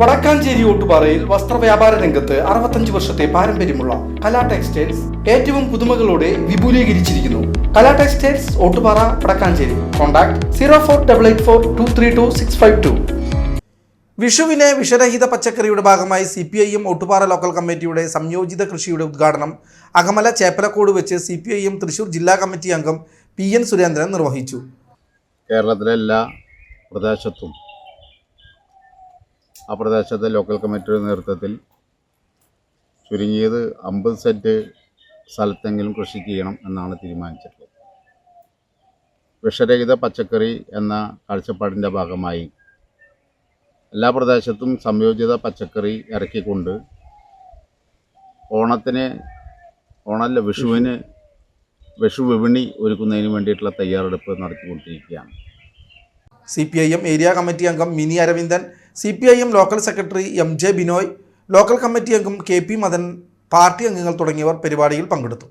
വടക്കാഞ്ചേരി ഓട്ടുപാറയിൽ വസ്ത്രവ്യാപാര രംഗത്ത് അറുപത്തഞ്ച് വർഷത്തെ പാരമ്പര്യമുള്ള കലാ ടെക്സ്റ്റൈൽസ് ഏറ്റവും പുതുമകളോടെ വിപുലീകരിച്ചിരിക്കുന്നു. Kala textiles Ottupara Vadakkanchery. Contact zero four double eight four two three two six five two. വിഷുവിനെ വിഷരഹിത പച്ചക്കറിയുടെ ഭാഗമായി C P I M Ottupara local കമ്മിറ്റിയുടെ സംയോജിത കൃഷിയുടെ ഉദ്ഘാടനം അകമല ചേപ്പലക്കോട് വെച്ച് C P I M Thrissur ജില്ലാ കമ്മിറ്റി അംഗം പി എൻ സുരേന്ദ്രൻ നിർവഹിച്ചു. കേരളത്തിലെ എല്ലാ പ്രദേശത്തും ആ പ്രദേശത്തെ ലോക്കൽ കമ്മിറ്റിയുടെ നേതൃത്വത്തിൽ ചുരുങ്ങിയത് അമ്പത് സെന്റ് സ്ഥലത്തെങ്കിലും കൃഷി ചെയ്യണം എന്നാണ് തീരുമാനിച്ചിട്ടുള്ളത്. വിഷരഹിത പച്ചക്കറി എന്ന കാഴ്ചപ്പാടിന്റെ ഭാഗമായി എല്ലാ പ്രദേശത്തും സംയോജിത പച്ചക്കറി ഇറക്കിക്കൊണ്ട് ഓണത്തിന് ഓണല്ല വിഷുവിന് വിഷു വിപണി ഒരുക്കുന്നതിന് വേണ്ടിയിട്ടുള്ള തയ്യാറെടുപ്പ് നടത്തിക്കൊണ്ടിരിക്കുകയാണ്. C P I M area committee അംഗം Mini Aravindan C P I M local secretary M J Binoy local committee അംഗം കെ പി മദൻ പാർട്ടി അംഗങ്ങൾ തുടങ്ങിയവർ പരിപാടിയിൽ പങ്കെടുത്തു.